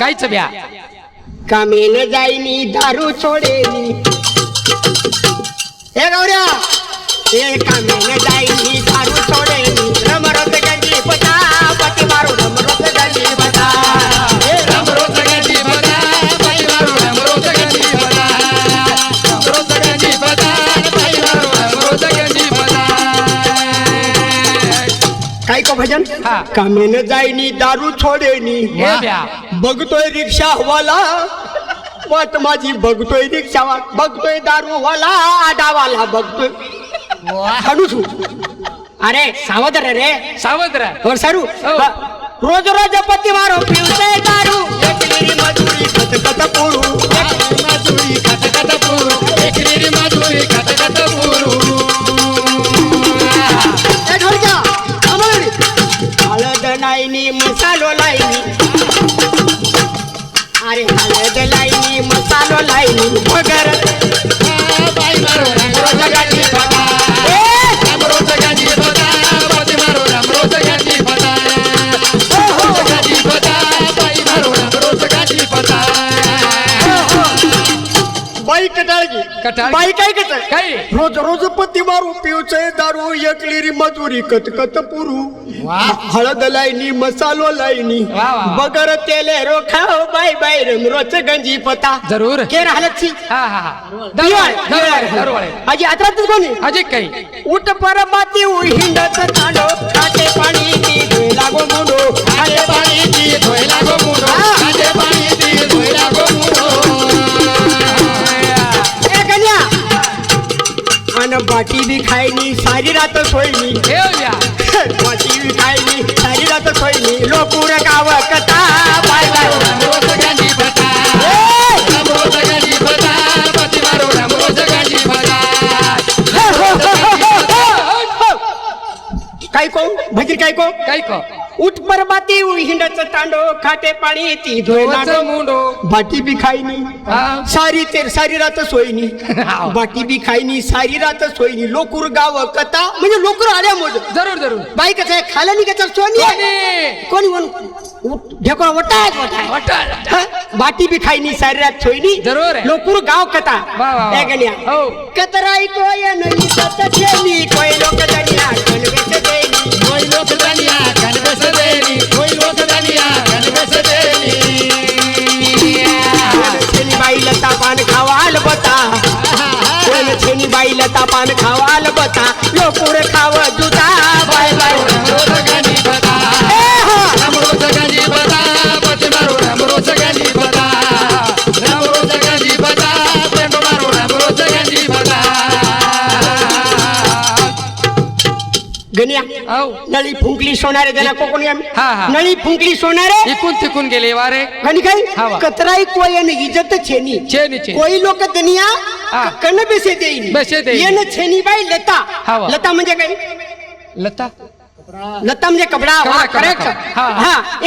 काहीच ब्या कामेन जाईनी दारू सोडेनी हे गौऱ्या हे कामेन जाईनी दारू सोडेनी रमरत गंजी पता पती मारू रमरत गंजी पता हे रमरोज गंजी बदा, बाई मारू रमरोज गंजी बदा. रमरोज गंजी बदा, बाई मारू रमरोज गंजी बदा. काय का भजन? हा. कामेन जाईनी दारू सोडेनी हे ब्या बघतोय रिक्षावाला. वाट माझी बघतोय रिक्षावाला बघतोय दारूवाला आडावाला बघतोय. हळूच हो. अरे सावध रे रे. सावध राहा. और सारू. हो. रोज रोज पती मारो पिवते दारू. एकली मजुरी कत कत पोरू मसालो लाईनी अरे हळद लाईनी मसालो लाईनी वगर कटाळगी. बाई काय करत काय? रोज रोज पती मारू पिवचे दारू एकली री मजुरी कत कत पुरू. हळद लाईनी मसालो लाईनी. बगर तेले रो खाओ बाई बाई रम रोज गंजी पता. जरूर. के राहलत छी हा हा. हा दरवाळे अजी आत्रात कोणी? अजय काही. उठ पर माती हिंडत तांडो काटे पाणी लागो मुंडो खाजे पाणी सारी रात सोयनी. ठेवल्या बी खायनी सारी रात सोयनी लोकूर गाव कथा काय को? भजीर काय को? काही को? उठ पर माती हिंडत तांडो खाटे पाणी ती नाडो मुंडो बाटी बी खायनी. सारी तेर सारी रात सोयनी. बाटी बी खायनी सारी रात सोयनी लोकूर गाव कथा म्हणजे लोकूर आल्या मोज जरूर जरूर बाई कसं आहे खायला नाही का सोनी कोणी? कोणी कोण ढेकोळ वटाळ. हा? बाटी बी खायनी सारी रात सोयनी जरूर. लोकूर गाव कथा. हो. कतराई कोय नाही कोय लोक दनिया लता पान खावाल बता. कोण छेनी बाई लता पान खावाल बता. लोकूर खाव जुता गण्या औ नळी फुंकली सोनारे त्याला कोकणी हा, हा. आम्ही नळी फुंकली सोनारे इकून तिकून गेले वारे गणी हा, काय वा. कतराई कोयन इज्जत छेनी छेनी, छेनी. कोई लोक दुनिया हा. कन बेसे देईन बेसे देईन. येन छेनी बाई लता हा, वा. लता म्हणजे काय लता लता म्हणजे कपडा कपडा, वा, कपडा, correct. कपडा. हा, हा.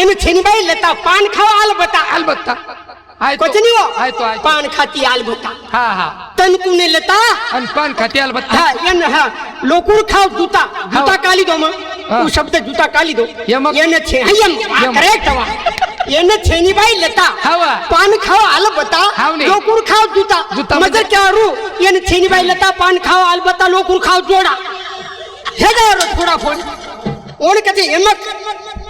हा आय तो कुछ नहीं वो आय तो. पान खाती आलबता हा हा. तन कुने लता आणि पान खाते अलबत्ता हा येन हा. लोकुर खाव जूता जूता काली दो मग. हा. तू शब्द जूता काली दो. यमक. येन छे यम. यम. करेक्ट वा येन छेनी बाई लता. हवा. पान खाव आलबता हाव नी. लोकुर खाव जूता. जूता मगर म्हणजे? क्या रू येन छेनी बाई लता. पान खाव आलबता लोकुर खाव जोडा. हे रो थोडा फोन. ओण कथे यमक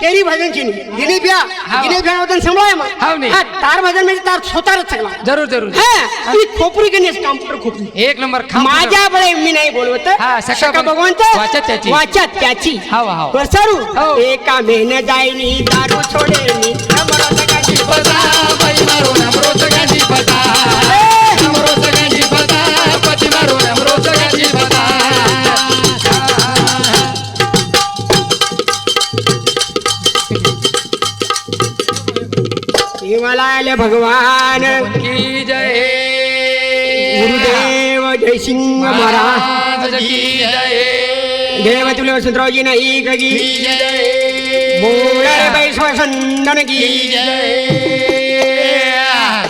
केरी भजन चिनी गिनी ब्या हाव. गिनी ब्या वतन संभळाय मग. हाव नी. हा तार भजन म्हणजे तार स्वतःच सगळा जरूर जरूर हा ती खोपरी काम पर खोपरी. एक नंबर खांब माझ्या बळे मी नाही बोलवत. हा, सखा सखा भग- भगवंत वाचा त्याची. वाचा त्याची. हाव, हाव. वरसारू हो. एका मेहन जायनी दारू सोडेनी रमरत गाठी बता बाई मारो रमरोज आले भगवान। की जय। गुरुदेव जय सिंह महाराज की जय। देव तुले वसंतरावजी नाही गगी जय। बोळे बैश्व संदन की जय।